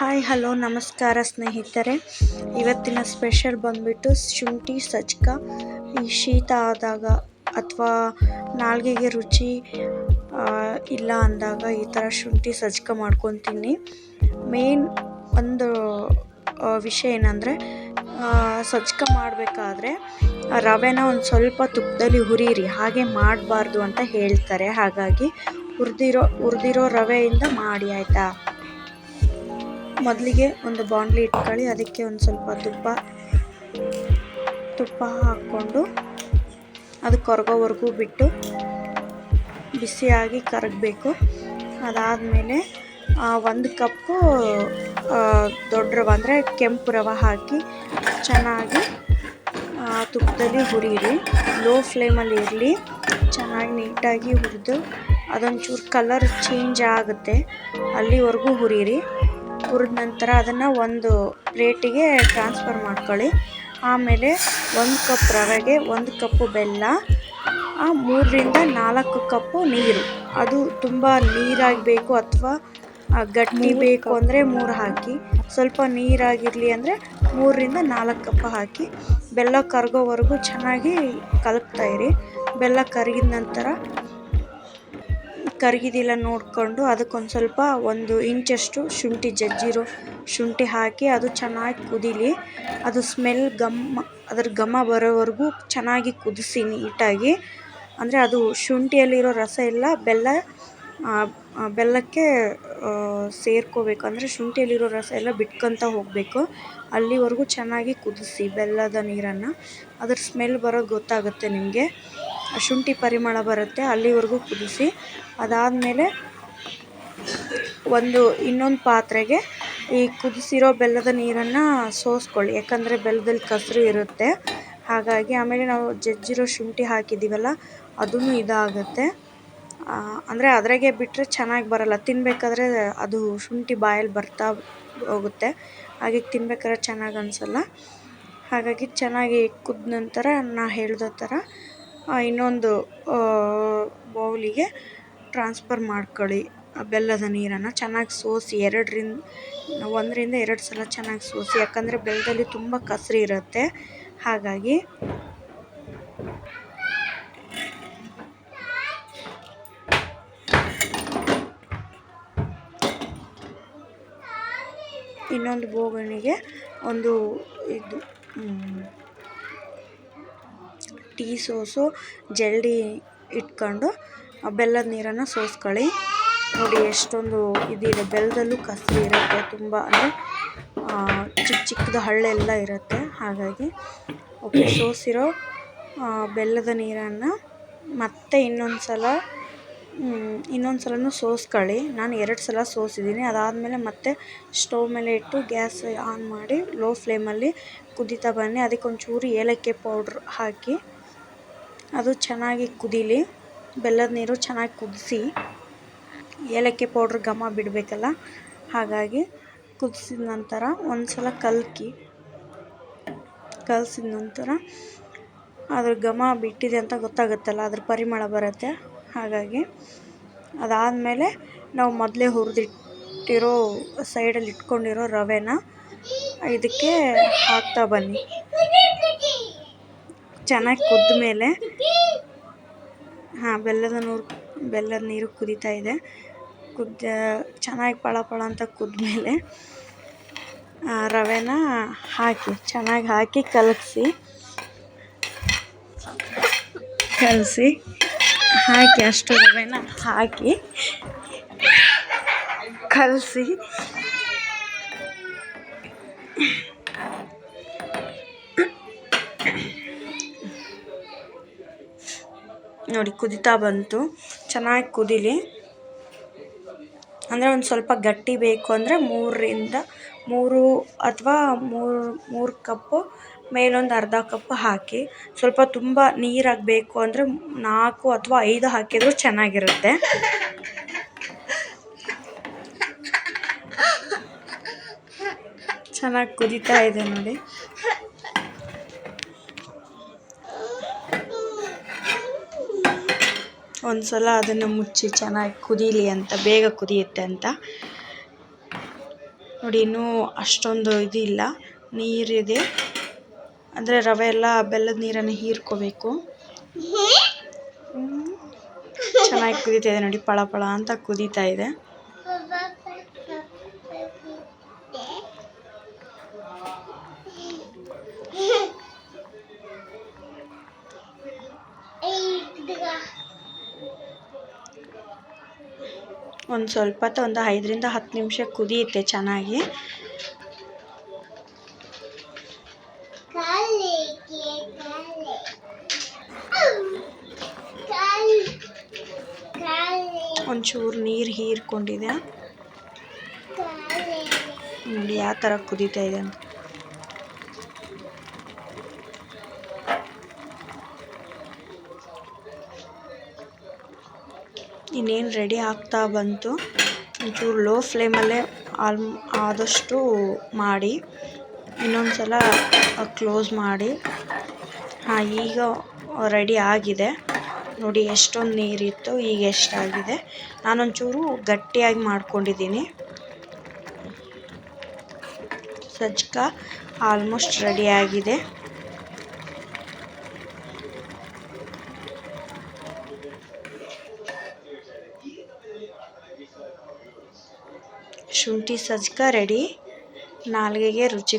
Hi hello ನಮಸ್ಕಾರ ಸ್ನೇಹಿತರೆ. ಇವತ್ತಿನ ಸ್ಪೆಷಲ್ ಬಂದ್ಬಿಟ್ಟು ಶುಂಠಿ, ಸಜ್ಕ, ಈ ಶೀತ ಆದಾಗ ಅಥವಾ ನಾಲ್ಗೆಗೆ ರುಚಿ ಇಲ್ಲ ಅಂದಾಗ ಈ ಥರ ಶುಂಠಿ, ಸಜ್ಕ ಮಾಡ್ಕೊತೀನಿ. ಮೇನ್ ಒಂದು ವಿಷಯ ಏನಂದರೆ ಸಜ್ಕ ಮಾಡಬೇಕಾದ್ರೆ ರವೆನ ಒಂದು ಸ್ವಲ್ಪ ತುಪ್ಪದಲ್ಲಿ ಹುರಿಯಿರಿ, ಹಾಗೆ ಮಾಡಬಾರ್ದು ಅಂತ ಹೇಳ್ತಾರೆ. ಹಾಗಾಗಿ ಹುರಿದಿರೋ ಹುರಿದಿರೋ ರವೆಯಿಂದ ಮಾಡಿ, ಆಯಿತಾ? ಮೊದಲಿಗೆ ಒಂದು ಬಾಂಡ್ಲಿ ಇಟ್ಕೊಳ್ಳಿ, ಅದಕ್ಕೆ ಒಂದು ಸ್ವಲ್ಪ ತುಪ್ಪ ತುಪ್ಪ ಹಾಕ್ಕೊಂಡು ಅದು ಕರಗೋವರೆಗೂ ಬಿಟ್ಟು ಬಿಸಿಯಾಗಿ ಕರಗಬೇಕು. ಅದಾದಮೇಲೆ ಒಂದು ಕಪ್ಪು ದೊಡ್ಡ ರವೆ ಅಂದರೆ ಕೆಂಪು ರವೆ ಹಾಕಿ ಚೆನ್ನಾಗಿ ತುಪ್ಪದಲ್ಲಿ ಹುರಿಯಿರಿ. ಲೋ ಫ್ಲೇಮಲ್ಲಿ ಇರಲಿ, ಚೆನ್ನಾಗಿ ನೀಟಾಗಿ ಹುರಿದು ಅದೊಂಚೂರು ಕಲರ್ ಚೇಂಜ್ ಆಗುತ್ತೆ. ಅಲ್ಲಿವರೆಗೂ ಹುರಿಯಿರಿ. ಹುರಿದ ನಂತರ ಅದನ್ನು ಒಂದು ಪ್ಲೇಟಿಗೆ ಟ್ರಾನ್ಸ್ಫರ್ ಮಾಡ್ಕೊಳ್ಳಿ. ಆಮೇಲೆ ಒಂದು ಕಪ್ ರವೆಗೆ ಒಂದು ಕಪ್ಪು ಬೆಲ್ಲ ಆ, ಮೂರರಿಂದ ನಾಲ್ಕು ಕಪ್ಪು ನೀರು. ಅದು ತುಂಬ ನೀರಾಗಿ ಬೇಕು ಅಥವಾ ಗಟ್ಟಿ ಬೇಕು ಅಂದರೆ ಮೂರು ಹಾಕಿ. ಸ್ವಲ್ಪ ನೀರಾಗಿರಲಿ ಅಂದರೆ ಮೂರರಿಂದ ನಾಲ್ಕು ಕಪ್ ಹಾಕಿ. ಬೆಲ್ಲ ಕರಗೋವರೆಗೂ ಚೆನ್ನಾಗಿ ಕಲಕ್ತಾ ಇರಿ. ಬೆಲ್ಲ ಕರಗಿದ ನಂತರ ಕರಗಿದಿಲ್ಲ ನೋಡಿಕೊಂಡು ಅದಕ್ಕೊಂದು ಸ್ವಲ್ಪ ಒಂದು ಇಂಚಷ್ಟು ಶುಂಠಿ ಜಜ್ಜಿರೋ ಶುಂಠಿ ಹಾಕಿ ಅದು ಚೆನ್ನಾಗಿ ಕುದೀಲಿ. ಅದು ಸ್ಮೆಲ್ ಘಮ್ ಅದ್ರ ಘಮ ಬರೋವರೆಗೂ ಚೆನ್ನಾಗಿ ಕುದಿಸಿ ನೀಟಾಗಿ. ಅಂದರೆ ಅದು ಶುಂಠಿಯಲ್ಲಿರೋ ರಸ ಎಲ್ಲ ಬೆಲ್ಲ ಬೆಲ್ಲಕ್ಕೆ ಸೇರ್ಕೋಬೇಕು. ಅಂದರೆ ಶುಂಠಿಯಲ್ಲಿರೋ ರಸ ಎಲ್ಲ ಬಿಟ್ಕೊತ ಹೋಗಬೇಕು. ಅಲ್ಲಿವರೆಗೂ ಚೆನ್ನಾಗಿ ಕುದಿಸಿ ಬೆಲ್ಲದ ನೀರನ್ನು. ಅದ್ರ ಸ್ಮೆಲ್ ಬರೋದು ಗೊತ್ತಾಗುತ್ತೆ ನಿಮಗೆ. ಶುಂಠಿ ಪರಿಮಳ ಬರುತ್ತೆ, ಅಲ್ಲಿವರೆಗೂ ಕುದಿಸಿ. ಅದಾದಮೇಲೆ ಒಂದು ಇನ್ನೊಂದು ಪಾತ್ರೆಗೆ ಈ ಕುದಿಸಿರೋ ಬೆಲ್ಲದ ನೀರನ್ನು ಸೋಸ್ಕೊಳ್ಳಿ, ಯಾಕಂದರೆ ಬೆಲ್ಲದಲ್ಲಿ ಕಸರು ಇರುತ್ತೆ. ಹಾಗಾಗಿ ಆಮೇಲೆ ನಾವು ಜಜ್ಜಿರೋ ಶುಂಠಿ ಹಾಕಿದ್ದೀವಲ್ಲ ಅದೂ ಇದಾಗುತ್ತೆ. ಅಂದರೆ ಅದ್ರಾಗೆ ಬಿಟ್ಟರೆ ಚೆನ್ನಾಗಿ ಬರಲ್ಲ. ತಿನ್ನಬೇಕಾದ್ರೆ ಅದು ಶುಂಠಿ ಬಾಯಲ್ಲಿ ಬರ್ತಾ ಹೋಗುತ್ತೆ. ಹಾಗೆ ತಿನ್ಬೇಕಾದ್ರೆ ಚೆನ್ನಾಗಿ ಅನಿಸಲ್ಲ. ಹಾಗಾಗಿ ಚೆನ್ನಾಗಿ ಕುದ್ದ ನಂತರ ನಾ ಹೇಳಿದ ಥರ ಇನ್ನೊಂದು ಬೌಲಿಗೆ ಟ್ರಾನ್ಸ್ಫರ್ ಮಾಡ್ಕೊಳ್ಳಿ. ಆ, ಬೆಲ್ಲದ ನೀರನ್ನು ಚೆನ್ನಾಗಿ ಸೋಸಿ ಎರಡರಿಂದ, ಒಂದರಿಂದ ಎರಡು ಸಲ ಚೆನ್ನಾಗಿ ಸೋಸಿ. ಯಾಕಂದರೆ ಬೆಲ್ಲದಲ್ಲಿ ತುಂಬ ಕಸರಿ ಇರುತ್ತೆ. ಹಾಗಾಗಿ ಇನ್ನೊಂದು ಬೋಗಣಿಗೆ ಒಂದು ಇದು ಟೀ ಸೋಸು, ಜಲ್ಡಿ ಇಟ್ಕೊಂಡು ಬೆಲ್ಲದ ನೀರನ್ನು ಸೋಸ್ಕೊಳ್ಳಿ. ನೋಡಿ ಎಷ್ಟೊಂದು ಇದಿದೆ. ಬೆಲ್ಲದಲ್ಲೂ ಕಸರು ಇರುತ್ತೆ ತುಂಬ. ಅಂದರೆ ಚಿಕ್ಕ ಚಿಕ್ಕದು ಹಳ್ಳೆಲ್ಲ ಇರುತ್ತೆ. ಹಾಗಾಗಿ ಓಕೆ ಸೋಸಿರೋ ಬೆಲ್ಲದ ನೀರನ್ನು ಮತ್ತೆ ಇನ್ನೊಂದು ಸಲ ಇನ್ನೊಂದು ಸಲನೂ ಸೋಸ್ಕೊಳ್ಳಿ. ನಾನು ಎರಡು ಸಲ ಸೋಸಿದ್ದೀನಿ. ಅದಾದಮೇಲೆ ಮತ್ತೆ ಸ್ಟವ್ ಮೇಲೆ ಇಟ್ಟು ಗ್ಯಾಸ್ ಆನ್ ಮಾಡಿ, ಲೋ ಫ್ಲೇಮಲ್ಲಿ ಕುದೀತಾ ಬನ್ನಿ. ಅದಕ್ಕೊಂಚೂರು ಏಲಕ್ಕಿ ಪೌಡ್ರ್ ಹಾಕಿ ಅದು ಚೆನ್ನಾಗಿ ಕುದೀಲಿ. ಬೆಲ್ಲದ ನೀರು ಚೆನ್ನಾಗಿ ಕುದಿಸಿ. ಏಲಕ್ಕಿ ಪೌಡ್ರ್ ಘಮ ಬಿಡಬೇಕಲ್ಲ? ಹಾಗಾಗಿ ಕುದಿಸಿದ ನಂತರ ಒಂದ್ಸಲ ಕಲಕಿ. ಕಲಸಿದ ನಂತರ ಅದ್ರ ಘಮ ಬಿಟ್ಟಿದೆ ಅಂತ ಗೊತ್ತಾಗುತ್ತಲ್ಲ, ಅದ್ರ ಪರಿಮಳ ಬರುತ್ತೆ. ಹಾಗಾಗಿ ಅದಾದಮೇಲೆ ನಾವು ಮೊದಲೇ ಹುರಿದಿಟ್ಟಿರೋ ಸೈಡಲ್ಲಿ ಇಟ್ಕೊಂಡಿರೋ ರವೆನ ಇದಕ್ಕೆ ಹಾಕ್ತಾ ಬನ್ನಿ. ಚೆನ್ನಾಗಿ ಕುದ್ದ ಮೇಲೆ ಹಾಂ, ಬೆಲ್ಲದ ನೂರು, ಬೆಲ್ಲದ ನೀರು ಕುದೀತಾ ಇದೆ. ಕುದ್ದ, ಚೆನ್ನಾಗಿ ಪಳ ಪಳ ಅಂತ ಕುದ್ದ ಮೇಲೆ ರವೆನ ಹಾಕಿ, ಚೆನ್ನಾಗಿ ಹಾಕಿ ಕಲಸಿ ಕಲಸಿ ಹಾಕಿ, ಅಷ್ಟು ರವೆನ ಹಾಕಿ ಕಲಸಿ ನೋಡಿ, ಕುದಿತಾ ಬಂತು. ಚೆನ್ನಾಗಿ ಕುದೀಲಿ. ಅಂದರೆ ಒಂದು ಸ್ವಲ್ಪ ಗಟ್ಟಿ ಬೇಕು ಅಂದರೆ ಮೂರರಿಂದ ಮೂರು ಅಥವಾ ಮೂರು ಮೂರು ಕಪ್ಪು, ಮೇಲೊಂದು ಅರ್ಧ ಕಪ್ ಹಾಕಿ. ಸ್ವಲ್ಪ ತುಂಬ ನೀರಾಗಿ ಬೇಕು ಅಂದರೆ ನಾಲ್ಕು ಅಥವಾ ಐದು ಹಾಕಿದರೂ ಚೆನ್ನಾಗಿರುತ್ತೆ. ಚೆನ್ನಾಗಿ ಕುದೀತಾ ಇದೆ ನೋಡಿ. ಒಂದು ಸಲ ಅದನ್ನು ಮುಚ್ಚಿ ಚೆನ್ನಾಗಿ ಕುದೀಲಿ ಅಂತ ಬೇಗ ಕುದಿಯುತ್ತೆ ಅಂತ. ನೋಡಿ ಇನ್ನೂ ಅಷ್ಟೊಂದು ಇದಿಲ್ಲ. ನೀರಿದೆ. ಅಂದರೆ ರವೆ ಎಲ್ಲ ಬೆಲ್ಲದ ನೀರನ್ನು ಹೀರ್ಕೋಬೇಕು. ಚೆನ್ನಾಗಿ ಕುದೀತಾ ಇದೆ ನೋಡಿ ಪಳ ಪಳ ಅಂತ ಕುದೀತಾ ಇದೆ. ಒಂದು ಸ್ವಲ್ಪ ಹೊತ್ತು ಒಂದು ಐದರಿಂದ ಹತ್ತು ನಿಮಿಷ ಕುದಿಯುತ್ತೆ ಚೆನ್ನಾಗಿ. ಒಂಚೂರು ನೀರು ಹೀರ್ಕೊಂಡಿದೆ. ನೋಡಿ, ಯಾವ ಥರ ಕುದೀತಾ ಇದೆ ಅಂತ. ಇನ್ನೇನು ರೆಡಿ ಆಗ್ತಾ ಬಂತು ಒಂಚೂರು ಲೋ ಫ್ಲೇಮಲ್ಲೇ ಆಲ್, ಆದಷ್ಟು ಮಾಡಿ ಇನ್ನೊಂದು ಸಲ ಕ್ಲೋಸ್ ಮಾಡಿ. ಹಾಂ, ಈಗ ರೆಡಿ ಆಗಿದೆ. ನೋಡಿ ಎಷ್ಟೊಂದು ನೀರಿತ್ತು, ಈಗ ಎಷ್ಟಾಗಿದೆ. ನಾನೊಂಚೂರು ಗಟ್ಟಿಯಾಗಿ ಮಾಡ್ಕೊಂಡಿದ್ದೀನಿ. ಸಜ್ಕ ಆಲ್ಮೋಸ್ಟ್ ರೆಡಿ ಶುಂಠಿ ಸಜ್ಕ ರೆಡಿ ನಾಲ್ಗೆಗೆ ರುಚಿ